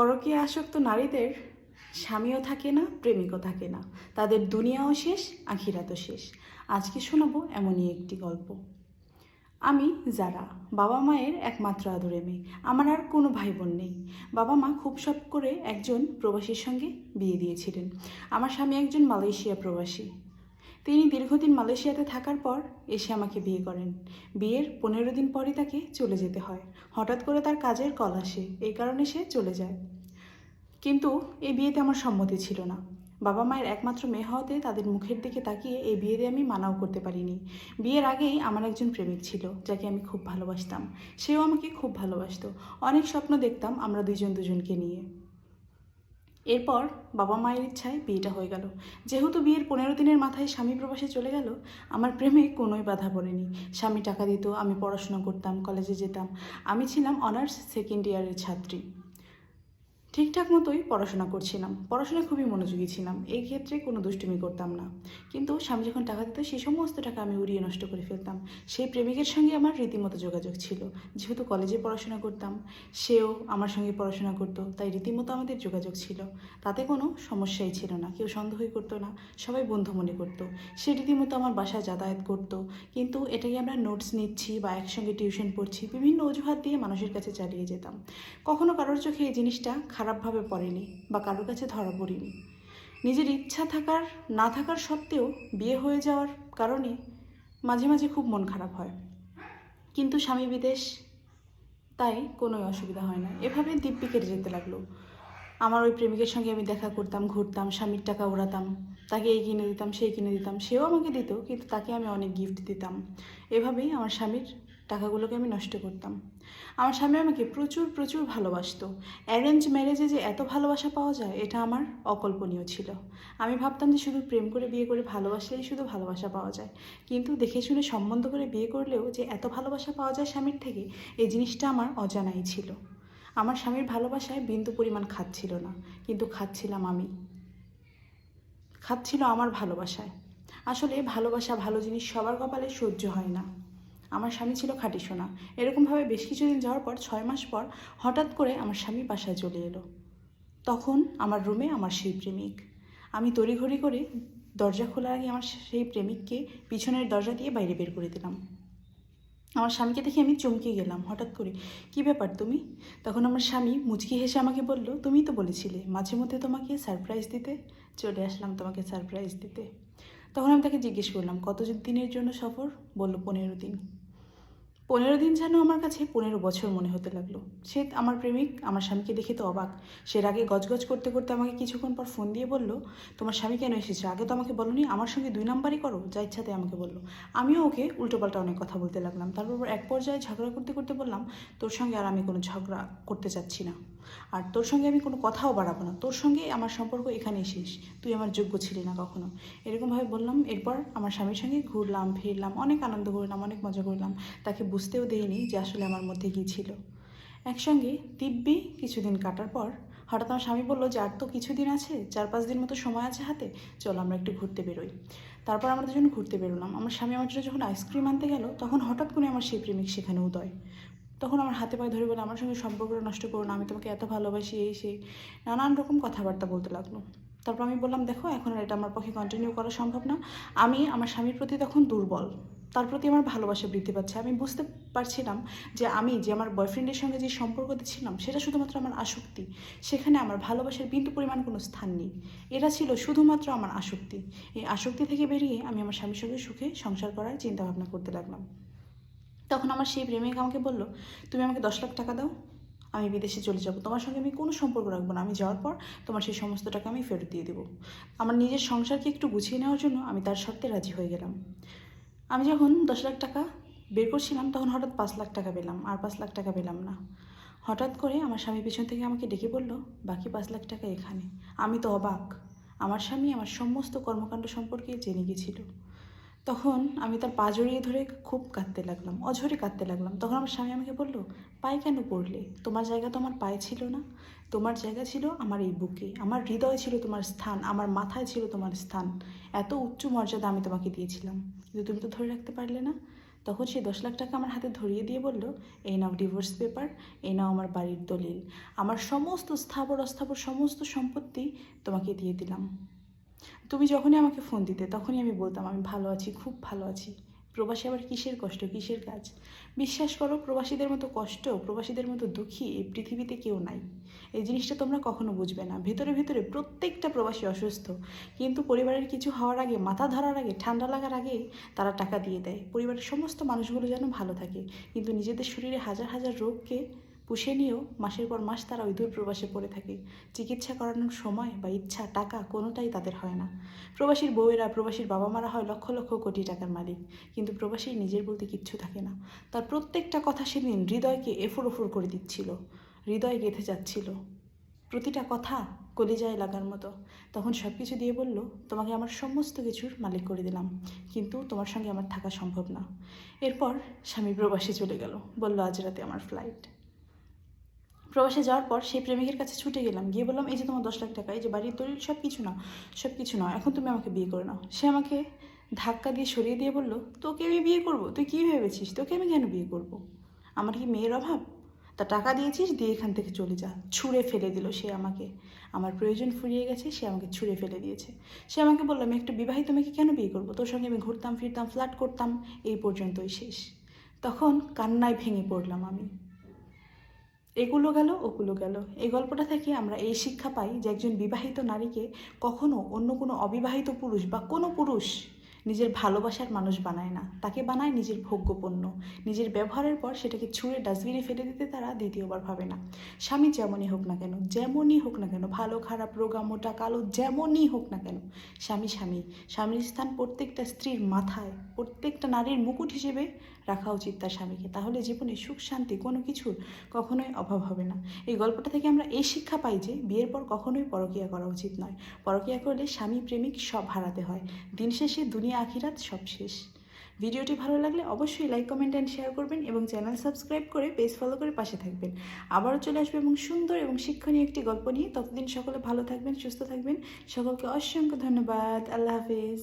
পরকীয়া আসক্ত নারীদের স্বামীও থাকে না, প্রেমিকও থাকে না। তাদের দুনিয়াও শেষ, আখিরাতও শেষ। আজকে শোনাবো এমনই একটি গল্প। আমি যারা, বাবা মায়ের একমাত্র আদরে মেয়ে। আমার আর কোনো ভাই বোন নেই। বাবা মা খুব সব করে একজন প্রবাসীর সঙ্গে বিয়ে দিয়েছিলেন। আমার স্বামী একজন মালয়েশিয়া প্রবাসী। তিনি দীর্ঘদিন মালয়েশিয়াতে থাকার পর এসে আমাকে বিয়ে করেন। বিয়ের পনেরো দিন পরই তাকে চলে যেতে হয়। হঠাৎ করে তার কাজের কল আসে। এই কারণে সে চলে যায়। কিন্তু এই বিয়েতে আমার সম্মতি ছিল না। বাবা মায়ের একমাত্র মেয়ে হওয়াতে তাদের মুখের দিকে তাকিয়ে এই বিয়েতে আমি মানাও করতে পারিনি। বিয়ের আগেই আমার একজন প্রেমিক ছিল, যাকে আমি খুব ভালোবাসতাম। সেও আমাকে খুব ভালোবাসত। অনেক স্বপ্ন দেখতাম আমরা দুজন দুজনকে নিয়ে। এরপর বাবা মায়ের ইচ্ছায় বিয়েটা হয়ে গেল। যেহেতু বিয়ের পনেরো দিনের মাথায় স্বামী প্রবাসে চলে গেল, আমার প্রেমে কোনোই বাধা পড়েনি। স্বামী টাকা দিত, আমি পড়াশোনা করতাম, কলেজে যেতাম। আমি ছিলাম অনার্স সেকেন্ড ইয়ারের ছাত্রী। ঠিকঠাক মতোই পড়াশোনা করছিলাম। পড়াশোনায় খুবই মনোযোগী ছিলাম। এই ক্ষেত্রে কোনো দুষ্টুমি করতাম না। কিন্তু স্বামী যখন টাকা দিত সেই সমস্ত টাকা আমি উড়িয়ে নষ্ট করে ফেলতাম। সেই প্রেমিকের সঙ্গে আমার রীতিমতো যোগাযোগ ছিল। যেহেতু কলেজে পড়াশোনা করতাম, সেও আমার সঙ্গে পড়াশোনা করতো, তাই রীতিমতো আমাদের যোগাযোগ ছিল। তাতে কোনো সমস্যাই ছিল না। কেউ সন্দেহই করতো না, সবাই বন্ধু মনে করতো। সে রীতিমতো আমার বাসায় যাতায়াত করতো। কিন্তু এটাকে আমরা নোটস নিচ্ছি বা একসঙ্গে টিউশন পড়ছি, বিভিন্ন অজুহাত দিয়ে মানুষের কাছে চালিয়ে যেতাম। কখনো কারোর চোখে এই জিনিসটা খারাপভাবে পড়েনি বা কারোর কাছে ধরা পড়িনি। নিজের ইচ্ছা থাকার, না থাকার সত্ত্বেও বিয়ে হয়ে যাওয়ার কারণে মাঝে মাঝে খুব মন খারাপ হয়। কিন্তু স্বামী বিদেশ, তাই কোনোই অসুবিধা হয় না। এভাবে দিব্যি কেটে যেতে লাগল। আমার ওই প্রেমিকের সঙ্গে আমি দেখা করতাম, ঘুরতাম, স্বামীর টাকা উড়াতাম, তাকে এই কিনে দিতাম, সেই কিনে দিতাম, সেও আমাকে দিত, কিন্তু তাকে আমি অনেক গিফট দিতাম। এভাবেই আমার স্বামীর টাকাগুলোকে আমি নষ্ট করতাম। আমার স্বামী আমাকে প্রচুর প্রচুর ভালোবাসতো। অ্যারেঞ্জ ম্যারেজে যে এত ভালোবাসা পাওয়া যায়, এটা আমার অকল্পনীয় ছিল। আমি ভাবতাম যে শুধু প্রেম করে বিয়ে করে ভালোবাসলেই শুধু ভালোবাসা পাওয়া যায়। কিন্তু দেখে শুনে সম্বন্ধ করে বিয়ে করলেও যে এত ভালোবাসা পাওয়া যায় স্বামীর থেকে, এই জিনিসটা আমার অজানাই ছিল। আমার স্বামীর ভালোবাসায় বিন্দু পরিমাণ খাচ্ছিল না, কিন্তু খাচ্ছিলাম আমি। খাচ্ছিল আমার ভালোবাসায়। আসলে ভালোবাসা ভালো জিনিস সবার কপালে সহ্য হয় না। আমার স্বামী ছিল খাঁটি সোনা। এরকমভাবে বেশ কিছুদিন যাওয়ার পর ছয় মাস পর হঠাৎ করে আমার স্বামী বাসায় চলে এলো। তখন আমার রুমে আমার সেই প্রেমিক। আমি তড়িঘড়ি করে দরজা খোলার আগে আমার সেই প্রেমিককে পিছনের দরজা দিয়ে বাইরে বের করে দিলাম। আমার স্বামীকে দেখে আমি চমকে গেলাম হঠাৎ করে। কি ব্যাপার তুমি? তখন আমার স্বামী মুচকি হেসে আমাকে বলল তুমিই তো বলেছিলে মাঝে মধ্যে তোমাকে সারপ্রাইজ দিতে। চলে আসলাম তোমাকে সারপ্রাইজ দিতে। তখন আমি তাকে জিজ্ঞেস করলাম কত দিনের জন্য সফর? বলল, পনেরো দিন। পনেরো দিন যেন আমার কাছে পনেরো বছর মনে হতে লাগল। সে আমার প্রেমিক, আমার স্বামীকে দেখে তো অবাক। সে আগে গজগজ করতে করতে আমাকে কিছুক্ষণ পর ফোন দিয়ে বলল, তোমার স্বামী কেন এসেছে? আগে তো আমাকে বলনি, আমার সঙ্গে দুই নাম্বারই করো, যা ইচ্ছাতে আমাকে বলল। আমিও ওকে উল্টোপাল্টা অনেক কথা বলতে লাগলাম। তারপর এক পর্যায়ে ঝগড়া করতে করতে বললাম, তোর সঙ্গে আর আমি কোনো ঝগড়া করতে চাচ্ছি না। আর তোর সঙ্গে আমি কোনো কথাও বাড়াবো না। তোর সঙ্গে আমার সম্পর্ক এখানেই শেষ। তুই আমার যোগ্য ছিলি না কখনো। এরকমভাবে বললাম, এরপর আমার স্বামীর সঙ্গে ঘুরলাম, ফিরলাম, অনেক আনন্দ করলাম, অনেক মজা করলাম। তাকে বুঝতেও দেয়নি যে আসলে আমার মধ্যে কী ছিল। একসঙ্গে দিব্যি কিছুদিন কাটার পর হঠাৎ আমার স্বামী বলল যে আর তো কিছুদিন আছে, চার পাঁচ দিন মতো সময় আছে হাতে, চলো আমরা একটু ঘুরতে বেরোই। তারপর আমরা দুজন ঘুরতে বেরোলাম। আমার স্বামী আমার জন্য যখন আইসক্রিম আনতে গেল, তখন হঠাৎ করে আমার সেই প্রেমিক সেখানে উদয়। তখন আমার হাতে পায়ে ধরে বলে, আমার সঙ্গে সম্পর্কটা নষ্ট করো না, আমি তোমাকে এত ভালোবাসি, এই, সেই। নানান রকম কথাবার্তা বলতে লাগল। তারপর আমি বললাম, দেখো, এখন আর এটা আমার পক্ষে কন্টিনিউ করা সম্ভব না। আমি আমার স্বামীর প্রতি তখন দুর্বল। তার প্রতি আমার ভালোবাসা বৃদ্ধি পাচ্ছে। আমি বুঝতে পারছিলাম যে আমি যে আমার বয়ফ্রেন্ডের সঙ্গে যে সম্পর্কতে ছিলাম, সেটা শুধুমাত্র আমার আসক্তি। সেখানে আমার ভালোবাসার বিন্দু পরিমাণ কোনো স্থান নেই। এটা ছিল শুধুমাত্র আমার আসক্তি। এই আসক্তি থেকে বেরিয়ে আমি আমার স্বামীর সঙ্গে সুখে সংসার করার চিন্তাভাবনা করতে লাগলাম। তখন আমার সেই প্রেমিক আমাকে বলল, তুমি আমাকে দশ লাখ টাকা দাও, আমি বিদেশে চলে যাব। তোমার সঙ্গে আমি কোনো সম্পর্ক রাখব না। আমি যাওয়ার পর তোমার সেই সমস্ত টাকা আমি ফেরত দিয়ে দেবো। আমার নিজের সংসারকে একটু গুছিয়ে নেওয়ার জন্য আমি তার শর্তে রাজি হয়ে গেলাম। আমি যখন দশ লাখ টাকা বের করছিলাম, তখন হঠাৎ পাঁচ লাখ টাকা পেলাম, আর পাঁচ লাখ টাকা পেলাম না। হঠাৎ করে আমার স্বামী পিছন থেকে আমাকে ডেকে বলল, বাকি পাঁচ লাখ টাকা এখানে। আমি তো অবাক। আমার স্বামী আমার সমস্ত কর্মকাণ্ড সম্পর্কে জেনে গেছিল। তখন আমি তার পা জড়িয়ে ধরে খুব কাঁদতে লাগলাম, অঝরে কাঁদতে লাগলাম। তখন আমার স্বামী আমাকে বলল, পায়ে কেন পড়লে? তোমার জায়গা তো আমার পায়ে ছিল না। তোমার জায়গা ছিল আমার এই বুকে। আমার হৃদয় ছিল তোমার স্থান, আমার মাথায় ছিল তোমার স্থান। এত উচ্চ মর্যাদা আমি তোমাকে দিয়েছিলাম। কিন্তু তুমি তো ধরে রাখতে পারলে না। তখন সে দশ লাখ টাকা আমার হাতে ধরিয়ে দিয়ে বলল, এই নাও ডিভোর্স পেপার এই নাও আমার বাড়ির দলিল। আমার সমস্ত স্থাবর অস্থাবর সমস্ত সম্পত্তি তোমাকে দিয়ে দিলাম। তুমি যখনই আমাকে ফোন দিতে, তখনই আমি বলতাম, আমি ভালো আছি, খুব ভালো আছি। প্রবাসী আবার কিসের কষ্ট, কিসের কাজ? বিশ্বাস করো, প্রবাসীদের মতো কষ্ট, প্রবাসীদের মতো দুঃখী এই পৃথিবীতে কেউ নাই। এই জিনিসটা তোমরা কখনো বুঝবে না। ভেতরে ভেতরে প্রত্যেকটা প্রবাসী অসুস্থ। কিন্তু পরিবারের কিছু হওয়ার আগে, মাথা ধরার আগে, ঠান্ডা লাগার আগে তারা টাকা দিয়ে দেয়। পরিবারের সমস্ত মানুষগুলো যেন ভালো থাকে। কিন্তু নিজেদের শরীরে হাজার হাজার রোগকে পুষে নিয়েও মাসের পর মাস তারা ওই দূর প্রবাসে পড়ে থাকে। চিকিৎসা করানোর সময় বা ইচ্ছা, টাকা কোনোটাই তাদের হয় না। প্রবাসীর বউয়েরা প্রবাসীর বাবা মারা হয় লক্ষ লক্ষ কোটি টাকার মালিক। কিন্তু প্রবাসীর নিজের বলতে কিচ্ছু থাকে না। তার প্রত্যেকটা কথা সেদিন হৃদয়কে এফুর ওফুর করে দিচ্ছিল। হৃদয় গেঁথে যাচ্ছিল। প্রতিটা কথা কলিজায় লাগার মতো। তখন সব কিছু দিয়ে বলল, তোমাকে আমার সমস্ত কিছুর মালিক করে দিলাম। কিন্তু তোমার সঙ্গে আমার থাকা সম্ভব না। এরপর স্বামী প্রবাসে চলে গেল। বলল, আজ রাতে আমার ফ্লাইট প্রবাসে যাওয়ার পর সেই প্রেমিকের কাছে ছুটে গেলাম। গিয়ে বললাম, এই যে তোমার দশ লাখ টাকা, এই যে বাড়ির দলিল সব কিছু না সব কিছু না এখন তুমি আমাকে বিয়ে করে নাও। সে আমাকে ধাক্কা দিয়ে সরিয়ে দিয়ে বলল, তোকে আমি বিয়ে করব? তুই কী ভেবেছিস? তোকে আমি কেন বিয়ে করব? আমার কি মেয়ের অভাব? তা টাকা দিয়েছিস, দিয়ে এখান থেকে চলে যা। ছুঁড়ে ফেলে দিল সে আমাকে। আমার প্রয়োজন ফুরিয়ে গেছে, সে আমাকে ছুঁড়ে ফেলে দিয়েছে। সে আমাকে বলল, আমি একটা বিবাহিত মেয়েকে কেন বিয়ে করব? তোর সঙ্গে আমি ঘুরতাম, ফিরতাম ফ্ল্যাট করতাম, এই পর্যন্তই শেষ। তখন কান্নায় ভেঙে পড়লাম আমি। এগুলো গেল, ওগুলো গেল। এই গল্পটা থেকে আমরা এই শিক্ষা পাই যে একজন বিবাহিত নারীকে কখনো অন্য কোনো অবিবাহিত পুরুষ বা কোনো পুরুষ নিজের ভালোবাসার মানুষ বানায় না। তাকে বানায় নিজের ভোগ্যপণ্য। নিজের ব্যবহারের পর সেটাকে ছুঁড়ে, ডাস্টবিনে ফেলে দিতে তারা দ্বিতীয়বার ভাবে না। স্বামী যেমনই হোক না কেন, যেমনই হোক না কেন, ভালো, খারাপ, রোগা, মোটা, কালো, যেমনই হোক না কেন, স্বামী স্বামী, স্বামীর স্থান প্রত্যেকটা স্ত্রীর মাথায়, প্রত্যেকটা নারীর মুকুট হিসেবে রাখা উচিত তার স্বামীকে। তাহলে জীবনে সুখ, শান্তি কোনো কিছুর কখনোই অভাব হবে না। এই গল্পটা থেকে আমরা এই শিক্ষা পাই যে বিয়ের পর কখনোই পরকিয়া করা উচিত নয়। পরকিয়া করলে স্বামী প্রেমিক সব হারাতে হয়। দিন শেষে দুনিয়া আখিরাত সব শেষ। ভিডিওটি ভালো লাগলে অবশ্যই লাইক কমেন্ট অ্যান্ড শেয়ার করবেন এবং চ্যানেল সাবস্ক্রাইব করে পেজ ফলো করে পাশে থাকবেন। আবারও চলে আসবে এবং সুন্দর এবং শিক্ষণীয় একটি গল্প নিয়ে। ততদিন সকলে ভালো থাকবেন, সুস্থ থাকবেন। সকলকে অসংখ্য ধন্যবাদ। আল্লাহ হাফিজ।